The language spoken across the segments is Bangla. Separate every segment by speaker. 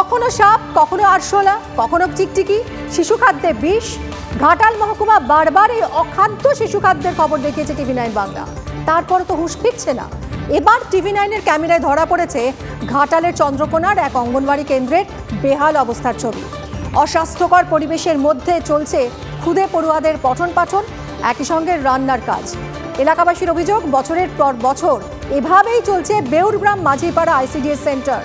Speaker 1: কখনো সাপ, কখনো আরশোলা, কখনো টিকটিকি শিশু খাদ্যে বিষ। ঘাটাল মহকুমা বারবার এই অখাদ্য শিশু খাদ্যের খবর দেখিয়েছে টিভি নাইন বাংলা। তারপর তো হুঁশ ফিরছে না। এবার টিভি নাইনের ক্যামেরায় ধরা পড়েছে ঘাটালের চন্দ্রকোনার এক অঙ্গনওয়াড়ি কেন্দ্রের বেহাল অবস্থার ছবি। অস্বাস্থ্যকর পরিবেশের মধ্যে চলছে খুদে পড়ুয়াদের পঠন পাঠন একই সঙ্গে রান্নার কাজ। এলাকাবাসীর অভিযোগ, বছরের পর বছর এভাবেই চলছে বেউরগ্রাম মাঝিপাড়া আইসিডিএস সেন্টার।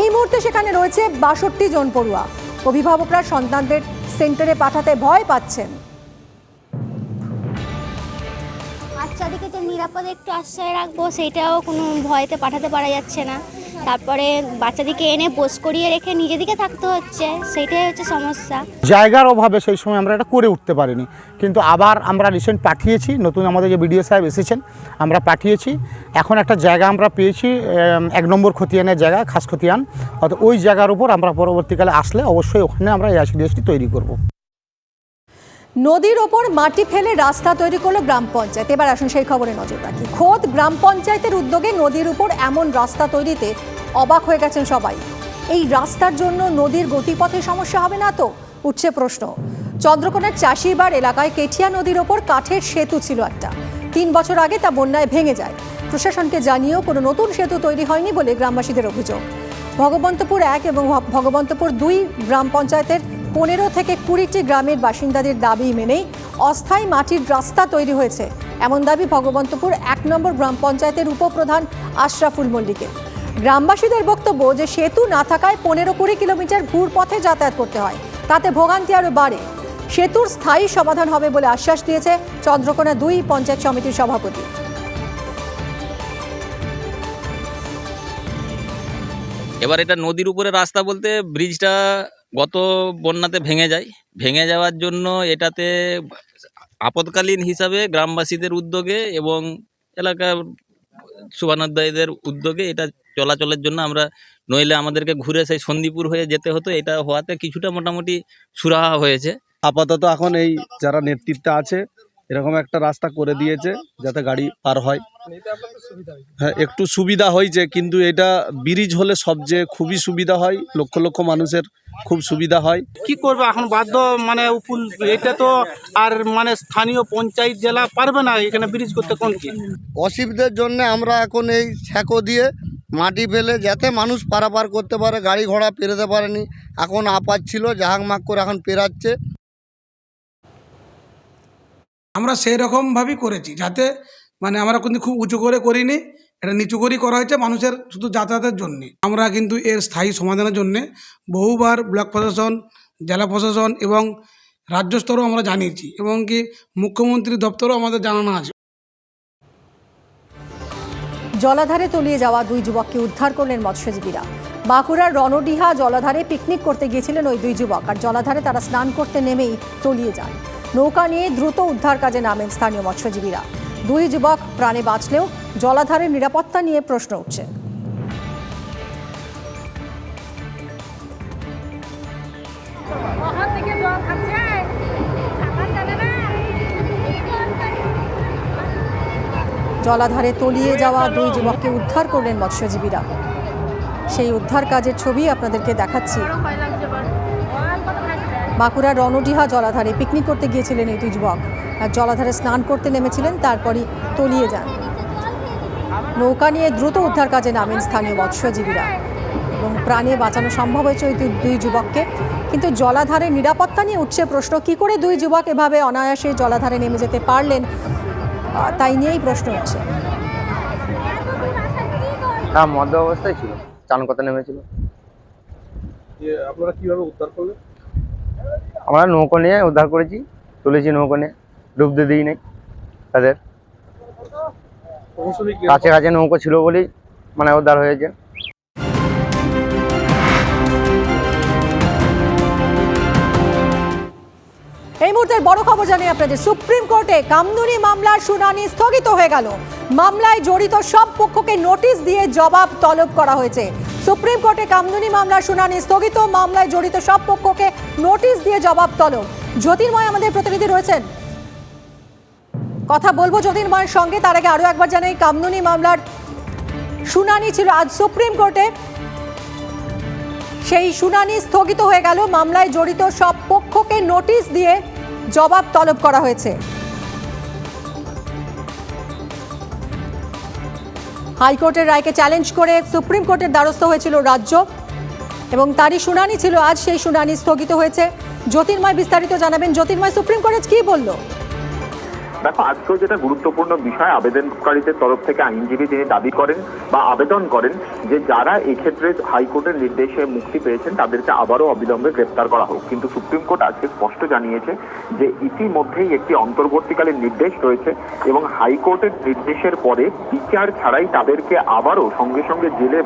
Speaker 1: এই মুহূর্তে সেখানে রয়েছে বাষট্টি জন পড়ুয়া। অভিভাবকরা সন্তানদের সেন্টারে পাঠাতে ভয় পাচ্ছেন।
Speaker 2: বাচ্চাদেরকে যে নিরাপদে একটু আশ্রয় রাখব সেইটাও কোনো ভয়তে পাঠাতে পারা যাচ্ছে না। তারপরে বাচ্চাদেরকে এনে বোস করিয়ে রেখে নিজেদিকে থাকতে হচ্ছে সেইটাই হচ্ছে সমস্যা।
Speaker 3: জায়গার অভাবে সেই সময় আমরা এটা করে উঠতে পারিনি। কিন্তু আবার আমরা রিসেন্ট পাঠিয়েছি, নতুন আমাদের যে বিডিও সাহেব এসেছেন, আমরা পাঠিয়েছি। এখন একটা জায়গা আমরা পেয়েছি এক নম্বর খতিয়ানের জায়গা, খাস খতিয়ান। অর্থাৎ ওই জায়গার উপর আমরা পরবর্তীকালে আসলে অবশ্যই ওখানে আমরা এই তৈরি করব।
Speaker 1: নদীর ওপর মাটি ফেলে রাস্তা তৈরি করল গ্রাম পঞ্চায়েত। এবার আসুন সেই খবরে নজর রাখি। খোদ গ্রাম পঞ্চায়েতের উদ্যোগে নদীর উপর এমন রাস্তা তৈরিতে অবাক হয়ে গেছেন সবাই। এই রাস্তার জন্য নদীর গতিপথে সমস্যা হবে না তো? উঠছে প্রশ্ন। চন্দ্রকোনার চাষিবার এলাকায় কেঠিয়া নদীর ওপর কাঠের সেতু ছিল একটা। তিন বছর আগে তা বন্যায় ভেঙে যায়। প্রশাসনকে জানিয়েও কোনো নতুন সেতু তৈরি হয়নি বলে গ্রামবাসীদের অভিযোগ। ভগবন্তপুর এক এবং ভগবন্তপুর দুই গ্রাম পঞ্চায়েতের পনেরো থেকে কুড়িটি গ্রামের বাসিন্দাদের দাবি মেনেই অস্থায়ী মাটির রাস্তা তৈরি হয়েছে। এমন দাবি ভগবন্তপুর এক নম্বর গ্রাম পঞ্চায়েতের উপপ্রধান আশরাফুল মল্লিকের। গ্রামবাসীদের বক্তব্য যে সেতু না থাকায় পনেরো কুড়ি কিলোমিটার ঘুর পথে যাতায়াত করতে হয়, তাতে ভোগান্তি আরও বাড়ে। সেতুর স্থায়ী সমাধান হবে বলে আশ্বাস দিয়েছে চন্দ্রকোনা দুই পঞ্চায়েত সমিতির সভাপতি।
Speaker 4: এবার এটা নদীর উপরে রাস্তা বলতে ব্রিজটা গত বন্যাতে ভেঙে যায়। ভেঙে যাওয়ার জন্য এটাতে আপদকালীন হিসাবে গ্রামবাসীদের উদ্যোগে এবং এলাকার শুভানোদ্দয়ীদের উদ্যোগে এটা চলাচলের জন্য আমরা নইলে আমাদেরকে ঘুরে সেই সন্দীপুর হয়ে যেতে হতো। এটা হওয়াতে কিছুটা মোটামুটি সুরাহা হয়েছে।
Speaker 5: আপাতত এখন এই যারা নেতৃত্বে আছে, এরকম একটা রাস্তা করে দিয়েছে যাতে গাড়ি পার হয়। হ্যাঁ একটু সুবিধা হয়েছে কিন্তু এটা ব্রিজ হলে সবচেয়ে খুবই সুবিধা হয় লক্ষ লক্ষ মানুষের খুব সুবিধা হয়।
Speaker 6: কি করবে এখন বাধ্য মানে উপুল এটা তো আর মানে স্থানীয় পঞ্চায়েত জেলা পারবে না এখানে ব্রিজ করতে কোন কি?
Speaker 7: অসুবিধার জন্য আমরা এখন এই ছ্যাঁকো দিয়ে মাটি ফেলে যাতে মানুষ পারাপার করতে পারে গাড়ি ঘোড়া পেরোতে পারেনি। এখন আপাত ছিল জাহাং মাগ করে এখন পেরাচ্ছে।
Speaker 8: আমরা সেই রকমভাবেই করেছি যাতে মানে আমরা কিন্তু খুব উঁচু করে করিনি, এটা নিচু করেই করা হয়েছে মানুষের শুধু যাতায়াতের জন্যে। আমরা কিন্তু এর স্থায়ী সমাধানের জন্যে বহুবার ব্লক প্রশাসন, জেলা প্রশাসন এবং রাজ্য স্তরেও আমরা জানিয়েছি এবং কি মুখ্যমন্ত্রী দপ্তরও আমাদের জানানো আছে।
Speaker 1: জলাধারে তলিয়ে যাওয়া দুই যুবককে উদ্ধার করলেন মৎস্যজীবীরা। বাঁকুড়ার রণডিহা জলাধারে পিকনিক করতে গিয়েছিলেন ওই দুই যুবক আর জলাধারে তারা স্নান করতে নেমেই তলিয়ে যান নৌকা নিয়ে দ্রুত উদ্ধার কাজে নামেন স্থানীয় মৎস্যজীবীরা। দুই যুবক প্রাণে বাঁচলেও জলাধারের নিরাপত্তা নিয়ে প্রশ্ন উঠছে। জলাধারে তলিয়ে যাওয়া দুই যুবককে উদ্ধার করলেন মৎস্যজীবীরা। সেই উদ্ধার কাজের ছবি আপনাদেরকে দেখাচ্ছি। বাঁকুড়ার রণডিহা জলাধারে পিকনিক করতে গিয়েছিলেন এই দুই যুবক। জলাধারে স্নান করতে নেমেছিলেন তারপরই তলিয়ে যান। নৌকা নিয়ে দ্রুত উদ্ধার কাজে নামেন স্থানীয় মৎস্যজীবীরা এবং প্রাণে বাঁচানো সম্ভব হয়েছে ওই দুই- যুবককে। কিন্তু জলাধারের নিরাপত্তা নিয়ে উঠছে প্রশ্ন কি করে দুই যুবক এভাবে অনায়াসে জলাধারে নেমে যেতে পারলেন? তাই নিয়েই প্রশ্ন উঠছে।
Speaker 9: হ্যাঁ মধ্য অবস্থায় ছিল চান করতে নেমেছিল।
Speaker 5: আপনারা কীভাবে উদ্ধার করলেন?
Speaker 9: আমরা নৌকো নিয়ে উদ্ধার করেছি তুলেছি নৌকো নিয়ে। ডুবতে দিই নাই তাদের। কাছে কাছে নৌকো ছিল বলেই মানে উদ্ধার হয়েছে।
Speaker 1: এই মুহূর্তের বড় খবর জানিয়ে আপনাদের, সুপ্রিম কোর্টে কামদুনি মামলার শুনানি স্থগিত হয়ে গেল। মামলায় জড়িত সব পক্ষকে নোটিশ দিয়ে জবাব তলব করা হয়েছে। সুপ্রিম কোর্টে কামদুনি মামলার শুনানি স্থগিত, মামলায় জড়িত সব পক্ষকে নোটিশ দিয়ে জবাব তলব। জ্যোতির্ময় আমাদের প্রতিনিধি রয়েছেন। কথা বলব জ্যোতির্ময়ের সঙ্গে। তার আগে আরও একবার জানাই কামদুনি মামলার শুনানি ছিল আজ সুপ্রিম কোর্টে। সেই শুনানি স্থগিত হয়ে গেল। মামলায় জড়িত সব পক্ষকে নোটিশ দিয়ে জবাব তলব করা হয়েছে। হাইকোর্টের রায়কে চ্যালেঞ্জ করে সুপ্রিম কোর্টের দ্বারস্থ হয়েছিল রাজ্য। এবং তারই শুনানি ছিল আজ। সেই শুনানি স্থগিত হয়েছে। জ্যোতির্ময় বিস্তারিত জানাবেন। জ্যোতির্ময় সুপ্রিম কোর্ট কি বলল?
Speaker 10: দেখো, আজকেও যেটা গুরুত্বপূর্ণ বিষয়, আবেদনকারীদের তরফ থেকে আইনজীবী তিনি দাবি করেন বা আবেদন করেন যে যারা এক্ষেত্রে হাইকোর্টের নির্দেশে মুক্তি পেয়েছেন, তাদেরকে আবারও অবিলম্বে গ্রেপ্তার করা হোক। কিন্তু সুপ্রিম কোর্ট আজকে স্পষ্ট জানিয়েছে যে ইতিমধ্যেই একটি অন্তর্বর্তীকালীন নির্দেশ রয়েছে এবং হাইকোর্টের নির্দেশের পরে বিচার ছাড়াই তাদেরকে আবারও সঙ্গে সঙ্গে জেলে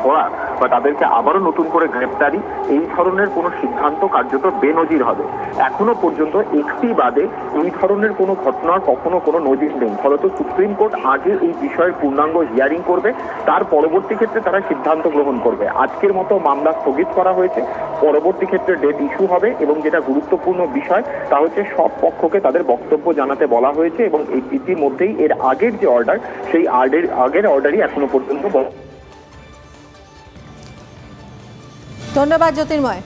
Speaker 10: ভরা বা তাদেরকে আবারও নতুন করে গ্রেপ্তারি, এই ধরনের কোনো সিদ্ধান্ত কার্যত বেনজির হবে। এখনও পর্যন্ত একটি বাদে এই ধরনের কোনো ঘটনার কখনো কোনো নজির নেই। ফলত সুপ্রিম কোর্ট আগে এই বিষয়ে পূর্ণাঙ্গ হিয়ারিং করবে, তার পরবর্তী ক্ষেত্রে তারা সিদ্ধান্ত গ্রহণ করবে। আজকের মতো মামলা স্থগিত করা হয়েছে। পরবর্তী ক্ষেত্রে ডেট ইস্যু হবে এবং যেটা গুরুত্বপূর্ণ বিষয়, তা হচ্ছে সব পক্ষকে তাদের বক্তব্য জানাতে বলা হয়েছে এবং ইতিমধ্যেই এর আগের যে অর্ডার সেই আর্ডের আগের অর্ডারই এখনও পর্যন্ত
Speaker 1: ধন্যবাদ জ্যোতির্ময়।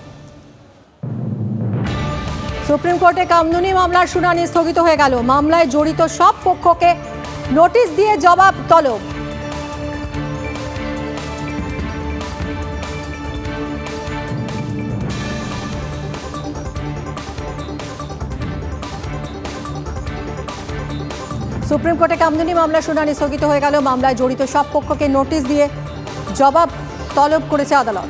Speaker 1: সুপ্রিম কোর্টে কামদুনি মামলার শুনানি স্থগিত হয়ে গেল। মামলায় জড়িত সব পক্ষকে নোটিশ দিয়ে জবাব তলব। সুপ্রিম কোর্টে কামদুনি মামলার শুনানি স্থগিত হয়ে গেল। মামলায় জড়িত সব পক্ষকে নোটিশ দিয়ে জবাব তলব করেছে আদালত।